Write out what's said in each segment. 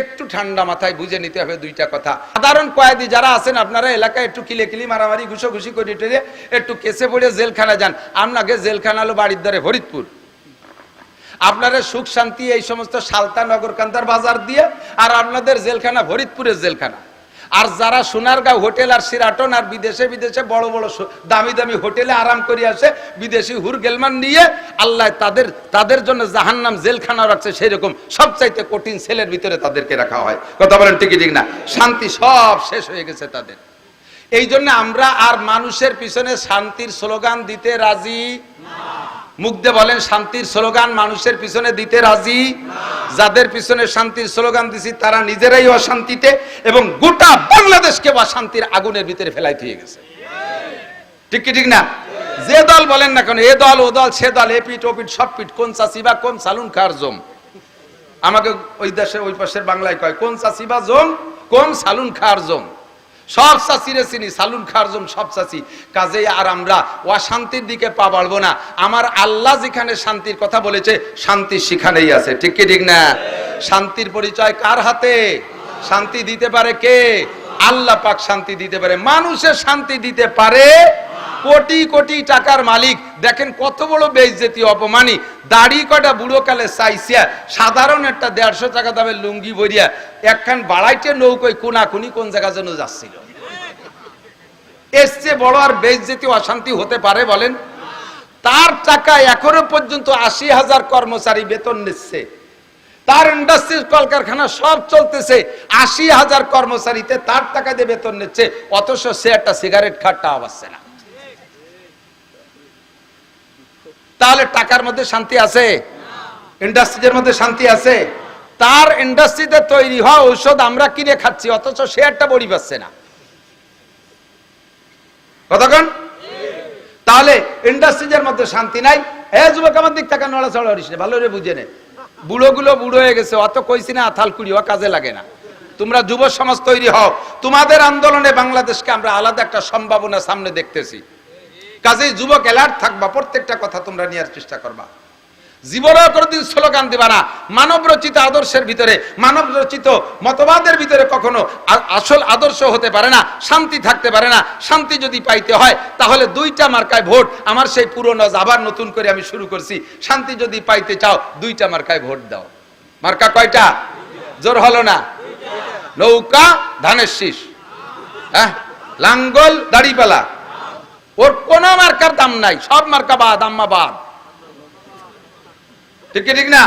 একটু ঠান্ডা মাথায় বুঝে নিতে হবে দুইটা কথা। সাধারণ কয়েদি যারা আছেন, আপনারা এলাকায় একটু কিলে কিলি মারামারি ঘুষো ঘুষি করে টেরে একটু কেসে পড়ে জেলখানা যান। আপনাকে জেলখানা হলো বাড়ির দ্বারে ফরিদপুর। আপনারা সুখ শান্তি এই সমস্ত সালতা নগরকান্দার বাজার দিয়ে আর আপনাদের জেলখানা ফরিদপুরের জেলখানা। আর যারা সোনারগাঁও হোটেল আর সিরাটন আর বিদেশে বিদেশে বড় বড় দামি দামি হোটেলে আরাম করে আসে, বিদেশি হুর গেলমান নিয়ে আল্লাহ তাদের তাদের জন্য জাহান্নাম জেলখানা রাখছে সেই রকম সবচাইতে কঠিন সেলের ভিতরে তাদেরকে রাখা হয়। কথা বলেন ঠিকই ঠিক না? শান্তি সব শেষ হয়ে গেছে তাদের। এই জন্য আমরা আর মানুষের পিছনে শান্তির স্লোগান দিতে রাজি মুগ্ধে বলেন, শান্তির স্লোগান মানুষের পিছনে দিতে রাজি? যাদের পিছনে শান্তির স্লোগান দিছি, তারা নিজেরাই অশান্তিতে এবং গোটা বাংলাদেশকে অশান্তির আগুনের ভিতরে ফেলাই দিয়ে গেছে। ঠিক কি, ঠিক না? যে দল বলেন না কেন, এ দল, ও দল, সে দল, এ পিঠ সব পিঠ, কোন চাষি বা কোন সালুন খার জম? আমাকে ওই দেশে, ওই পাশের বাংলায় কয়, কোন চাষি বা জম, কোন সালুন খার জম? সব চাষিরে চিনি, সালুন খার জম সব চাষি। কাজেই আর আমরা অশান্তির দিকে পা বাড়বো না। আমার আল্লাহ যেখানে শান্তির কথা বলেছে, শান্তি সেখানেই আছে। ঠিক কি, ঠিক না? শান্তির পরিচয় কার হাতে? শান্তি দিতে পারে কে? আল্লাহ পাক শান্তি দিতে পারে। মানুষের শান্তি দিতে পারে। কোটি কোটি টাকার মালিক। দেখেন কত বড় বেইজ্জতি, অপমানি। দাড়ি কটা বুড়ো কালে চাইছিয়া সাধারণ একটা দেড়শো টাকা দামের লুঙ্গি বরিয়া একখান বাড়াইটে নৌকোয় কোনাকুনি কোন জায়গা যেন যাচ্ছিল? এসছে বড় আর বেইজ্জতি অশান্তি হতে পারে বলেন? তার টাকা এখনও পর্যন্ত আশি হাজার কর্মচারী বেতন নিচ্ছে। তার ইন্ডাস্ট্রিজ কলকারখানা সব চলতেছে। আশি হাজার কর্মচারীতে তার টাকা দিয়ে বেতন নিচ্ছে, অথচ সে একটা সিগারেট খাটটা পাচ্ছে না। তাহলে টাকার মধ্যে শান্তি আছে? ইন্ডাস্ট্রিজের মধ্যে শান্তি আছে? তার ইন্ডাস্ট্রিতে তৈরি হওয়া ঔষধ আমরা কিনে খাচ্ছি, অথচ সে একটা বড়ি পাচ্ছে না। কতক্ষণ? তাহলে ইন্ডাস্ট্রিজের মধ্যে শান্তি নাই। এ যুবক, আমার দিক থাকা নড়াচড়া করিস না, ভালো করে বুঝে নে। বুড়ো গুলো বুড়ো হয়ে গেছে, অত কইছি না, আথাল কুড়ি কাজে লাগে না। তোমরা যুব সমাজ তৈরি হও। তোমাদের আন্দোলনে বাংলাদেশকে আমরা আলাদা একটা সম্ভাবনা সামনে দেখতেছি। কাজেই যুবক অ্যালার্ট থাকবা, প্রত্যেকটা কথা তোমরা নেওয়ার চেষ্টা করবা। জীবনেও কোনোদিন স্লোগান দিবা না। মানব রচিত আদর্শের ভিতরে মানব রচিত মতবাদের ভিতরে কখনো আসল আদর্শ হতে পারে না, শান্তি থাকতে পারে না। শান্তি যদি পাইতে হয়, তাহলে দুইটা মার্কায় ভোট। আমার সেই পুরনো আবার নতুন করে আমি শুরু করছি। শান্তি যদি পাইতে চাও, দুইটা মার্কায় ভোট দাও। মার্কা কয়টা? জোর হলো না? নৌকা, ধানের শীষ। হ্যাঁ? লাঙ্গল, দাড়িপালা। ওর কোন মার্কার দাম নাই। সব মার্কা বাদ, আম্মা বাদ। ঠিক ঠিক না?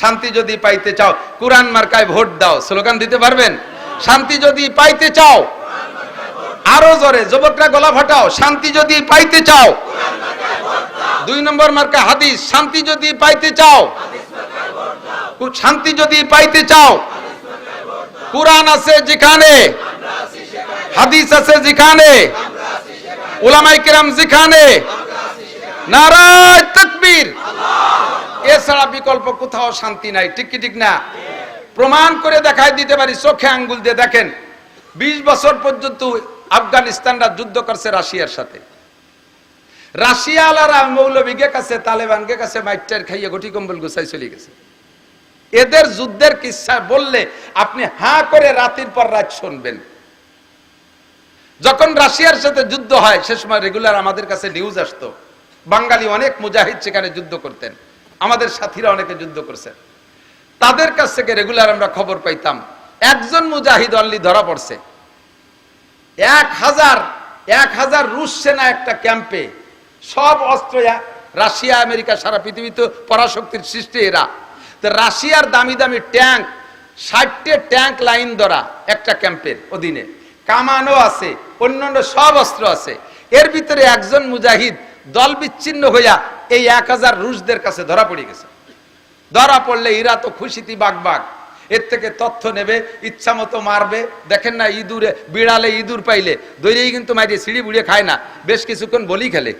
শান্তি যদি পাইতে চাও, কোরআন মার্কায় ভোট দাও, স্লোগান দিতে পারবেন? শান্তি যদি পাইতে চাও, আরও জোরে যুবকরা গলা ফাটাও, শান্তি যদি পাইতে চাও, দুই নম্বর মার্কা হাদিস, শান্তি যদি পাইতে চাও, শান্তি যদি পাইতে চাও, কোরআন আছে যেখানে, হাদিস আছে যেখানে ওলামাই কেরাম যেখানে, নারায় তকবীর। এছাড়া বিকল্প কোথাও শান্তি নাই, ঠিক কি ঠিক না? প্রমাণ করে দেখাই দিতে পারি, চোখে আঙ্গুল দিয়ে দেখেন ২০ বছর পর্যন্ত আফগানিস্তানরা যুদ্ধ করছে রাশিয়ার সাথে। রাশিয়া আলারা মৌলবীকে কাছে, তালেবানকে কাছে মাইটার খাইয়ে গটি কম্বল গুছাই চলে গেছে। এদের যুদ্ধের কিসা বললে আপনি হাঁ করে রাতের পর রাত শুনবেন। যখন রাশিয়ার সাথে যুদ্ধ হয়, সে সময় রেগুলার আমাদের কাছে নিউজ আসতো। বাঙালি অনেক মুজাহিদ সেখানে যুদ্ধ করতেন। আমাদের সাথীরা অনেকে যুদ্ধ করছেন তাদের কাছ থেকে রেগুলার আমরা খবর পাইতাম, একজন মুজাহিদ অনলি ধরা পড়ছে। এক হাজার এক হাজার রুশ সেনা একটা ক্যাম্পে সব অস্ত্র রাশিয়া, আমেরিকা, সারা পৃথিবীতে পরাশক্তির সৃষ্টি এরা। তো রাশিয়ার দামি দামি ট্যাঙ্ক, ষাটটে ট্যাঙ্ক লাইন ধরা একটা ক্যাম্পের অধীনে। কামানো আছে, অন্যান্য সব অস্ত্র আছে। এর ভিতরে একজন মুজাহিদ দল বিচ্ছিন্ন হইয়া এই এক হাজার রুশদের কাছে ধরা পড়ে গেছে। ধরা পড়লে ইরা তো খুশিতি বাঘ বাঘ। এর থেকে তথ্য নেবে, ইচ্ছা মতো মারবে। দেখেন না ইঁদুরে, বিড়ালে ইঁদুর পাইলে। দৈরেই কিন্তু মাইরে সিঁড়ি বুড়িয়ে খায় না। বেশ কিছুক্ষণ বলি খেলে।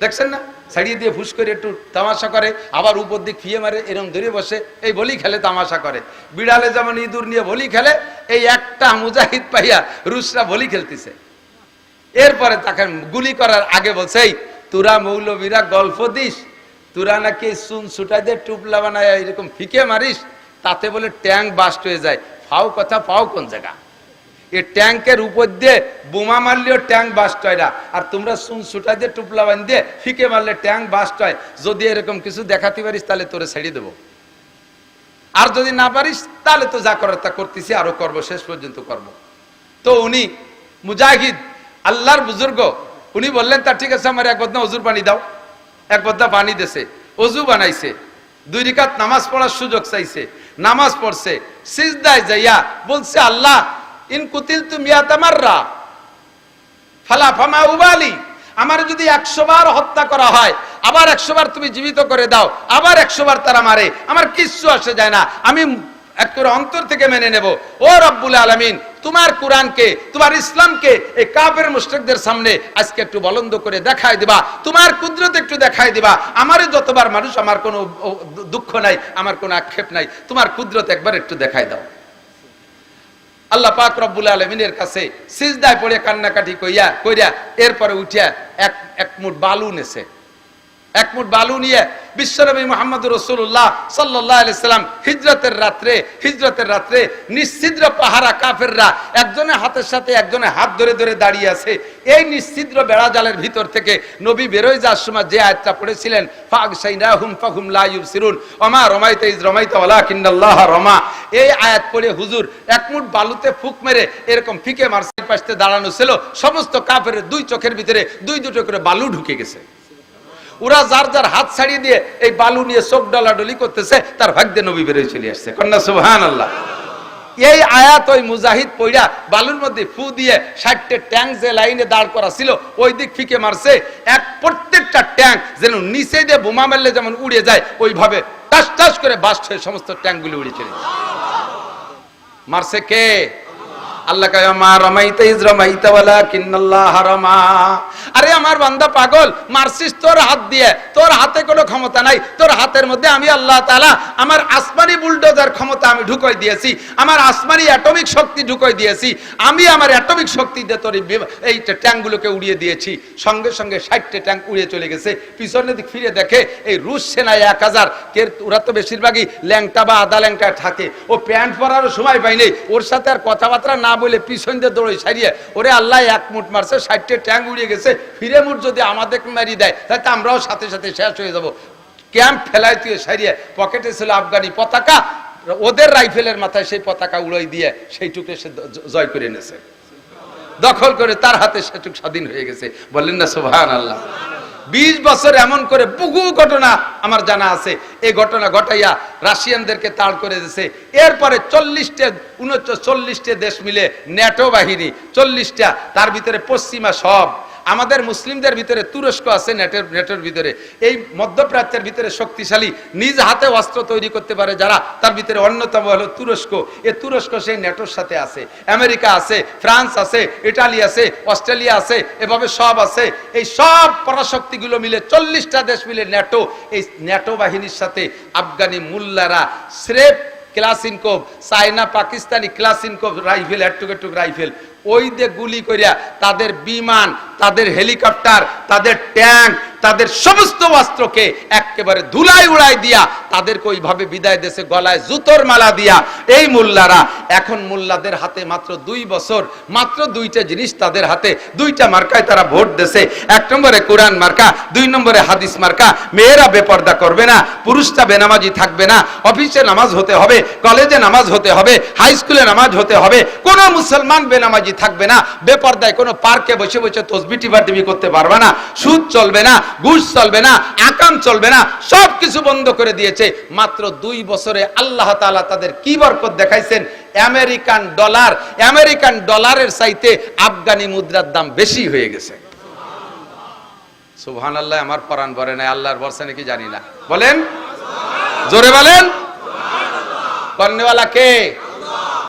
দেখছেন না? ছাড়িয়ে দিয়ে ফুস করে একটু তামাশা করে, আবার উপর দিক ফিয়ে মারে এরকম ধরে বসে। এই বলি খেলে, তামাশা করে। বিড়ালে যেমন ইঁদুর নিয়ে বলি খেলে, এই একটা মুজাহিদ পাইয়া রুশরা বলি খেলতেছে। এরপরে তাকে গুলি করার আগে বলছে "এই, তোরা মৌলবীরা গল্প দিস তোরা নাকি চুন ছুটাই দিয়ে টুপলা বানায় এরকম ফিকে মারিস তাতে বলে ট্যাঙ্ক বাস্ট হয়ে যায়। ফাও কথা পাও কোন জায়গা? এই ট্যাঙ্কের উপর দিয়ে বোমা মারলেও ট্যাঙ্ক বাস্ট হয় না। আর তোমরা সুন সুটা দিয়ে টুপলা বান দিয়ে ফিকে মারলে ট্যাঙ্ক বাস্ট হয়। যদি এরকম কিছু দেখাতে পারিস তাহলে তোরে ছেড়ে দেবো। আর যদি না পারিস তাহলে তো যা করার তা করতেছি আরও করব শেষ পর্যন্ত করব। তো উনি মুজাহিদ আল্লাহর বুজুর্গ, উনি বললেন, তা ঠিক আছে, আমার এক বদনা অজুর পানি দাও। এক বদনা পানি দেছে অজু বানাইছে, দুই রিকাত নামাজ পড়ার সুযোগ চাইছে, নামাজ পড়ছে, সিজদায় যাইয়া বলছে, আল্লাহ, ইন কুতিল তুমি তামাররা ফালা ফামা উবালি, আমার যদি একশো বার হত্যা করা হয়, আবার একশো বার তুমি জীবিত করে দাও, আবার একশো বার তারা মারে, আমার কিচ্ছু আসে যায় না, আমি একেবারে অন্তর থেকে মেনে নেব। ও রব্বুল আলমিন, তোমার কোরআনকে, তোমার ইসলামকে এই কাপের মুশ্রিকদের সামনে আজকে একটু বলন্দ করে দেখায় দিবা। তোমার কুদরত একটু দেখায় দিবা। আমারও যতবার মানুষ, আমার কোনো দুঃখ নাই, আমার কোনো আক্ষেপ নাই, তোমার কুদরত একবার একটু দেখায় দাও। আল্লাহ পাক রব্বুল আলমিনের কাছে সিজদায় পড়ে কান্নাকাটি কইয়া, কইরা এরপরে উঠিয়া এক এক মুঠ বালু নেছে। এক মুঠ বালু নিয়ে বিশ্বনবী মোহাম্মদ রসুল্লাহ সাল্লাহ আলাইসাল্লাম হিজরতের রাত্রে হিজরতের রাত্রে নিশ্চিদ্র পাহারা কাফেররা একজনের হাতের সাথে একজনের হাত ধরে ধরে দাঁড়িয়ে আছে। এই নিশ্চিদ্র বেড়া জালের ভিতর থেকে নবী বেরোয় যাওয়ার সময় যে আয়াতটা পড়েছিলেন, ফাগ সাইনা হুম ফাহুম লা ইউসিরুন ওমা রমাইতে ইজ রমাইতে ওয়ালা কিন্নাল্লাহ রমা। এই আয়াত পড়ে হুজুর এক মুঠ বালুতে ফুক মেরে এরকম ফিকে মার্সেল পাশে দাঁড়ানো ছিল, সমস্ত কাফের দুই চোখের ভিতরে, দুই দুটো করে বালু ঢুকে গেছে। ওরা যার যার হাত ছাড়িয়ে দিয়ে এই বালু নিয়ে চোখ ডলাডলি করতেছে, তার ভাগ্যে নবী বেরোয় চলে আসছে। কন্যা সুহান আল্লাহ এই আয়াত ওই মুজাহিদ পইরা বালুর মধ্যে ফু দিয়ে ষাটটে ট্যাঙ্ক যে লাইনে দাঁড় করা ছিল ওই দিক ফিকে মারছে। এক প্রত্যেকটা ট্যাঙ্ক যেন নিচে দিয়ে বোমা মারলে যেমন উড়ে যায়, ওইভাবে টাস টাস করে বাস্ট হয়ে সমস্ত ট্যাঙ্কগুলি উড়ে চলে। মারছে কে? আল্লাহ কয় মা রমাইতে ওয়ালা কিন্নাল্লাহ রমা আরে আমার বান্দা পাগল তোর হাত দিয়ে। তোর হাতে কোনো ক্ষমতা নাই। তোর হাতের মধ্যে আমি আল্লাহ তাআলা আমার আসমানি বুলডোজার ক্ষমতা আমি ঢুকাই দিয়েছি। আমার আসমানি অ্যাটমিক শক্তি ঢুকাই দিয়েছি। আমি আমার অ্যাটমিক শক্তি দিয়ে তোর এই ট্যাঙ্কগুলোকে উড়িয়ে দিয়েছি। সঙ্গে সঙ্গে ষাটটে ট্যাঙ্ক উড়িয়ে চলে গেছে। পিছনের দিক ফিরে দেখে এই রুশ সেনায় এক হাজার। ওরা তো বেশিরভাগই ল্যাংটা বা আদা ল্যাংটা থাকে। ও প্যান্ট পরারও সময় পাইনি ওর সাথে আর কথাবার্তা না বলে পিছন দিয়ে দৌড়ে সারিয়ে, ওরে আল্লাহ, এক মুঠ মারছে, ষাটটে ট্যাঙ্ক উড়িয়ে গেছে, ফিরে মুঠ যদি আমাদের মারিয়ে দেয়, তাহলে আমরাও সাথে সাথে শেষ হয়ে যাব। ক্যাম্প ফেলায় তুই সারিয়ে, পকেটে ছিল আফগানি পতাকা, ওদের রাইফেলের মাথায় সেই পতাকা উড়াই দিয়ে সেইটুকু সে জয় করে এনেছে। দখল করে তার হাতে সেটুক স্বাধীন হয়ে গেছে। বললেন না সুবহান আল্লাহ বিশ বছর এমন করে বহু ঘটনা আমার জানা আছে। এই ঘটনা ঘটাইয়া রাশিয়ানদেরকে তাড় করে দিছে। এরপরে চল্লিশটা, উনচল্লিশটা দেশ মিলে ন্যাটো বাহিনী, চল্লিশটা, তার ভিতরে পশ্চিমা সব। আমাদের মুসলিমদের ভিতরে তুরস্ক আছে, নেটের নেটের ভিতরে। এই মধ্যপ্রাচ্যের ভিতরে শক্তিশালী, নিজ হাতে অস্ত্র তৈরি করতে পারে যারা, তার ভিতরে অন্যতম হলো তুরস্ক। এ তুরস্ক সেই নেটোর সাথে আছে। আমেরিকা আছে, ফ্রান্স আছে, ইটালি আছে, অস্ট্রেলিয়া আছে, এভাবে সব আছে। এই সব পরাশক্তিগুলো মিলে চল্লিশটা দেশ মিলে ন্যাটো এই ন্যাটো বাহিনীর সাথে আফগানি মুল্লারা, স্রেফ Kalashnikov, China, Pakistani Kalashnikov rifle এটুক এটুক রাইফেল। ওই দিয়ে গুলি করিয়া তাদের বিমান তাদের হেলিকপ্টার তাদের ট্যাঙ্ক তাদের সমস্ত অস্ত্রকে একেবারে ধুলাই উড়াই দিয়া তাদেরকে ওইভাবে বিদায় দেশে গলায় জুতোর মালা দিয়া। এই মোল্লারা, এখন মোল্লাদের হাতে মাত্র দুই বছর, মাত্র দুইটা জিনিস তাদের হাতে, দুইটা মার্কায় তারা ভোট দেশে। এক নম্বরে কোরআন মার্কা, দুই নম্বরে হাদিস মার্কা। মেয়েরা বেপর্দা করবে না, পুরুষটা বেনামাজি থাকবে না, অফিসে নামাজ হতে হবে, কলেজে নামাজ হতে হবে, হাই স্কুলে নামাজ হতে হবে, কোনো মুসলমান বেনামাজি থাকবে না, বেপর্দায় কোনো পার্কে বসে বসে তসবি টিপা টিভি করতে পারবে না, সুদ চলবে না ঘুষ চলবে না, আকাম চলবে না সব কিছু বন্ধ করে দিয়েছে। মাত্র দুই বছরে আল্লাহ তাআলা তাদের কি বরকত দেখাইছেন? American dollar. আমেরিকান ডলারের চাইতে আফগানি মুদ্রার দাম বেশি হয়ে গেছে। সুবহান আল্লাহ আমার পরাণ ভরে নাই, আল্লাহর বর্ষা নাকি জানি না। বলেন? জোরে বলেন? কর্নেওয়ালা কে?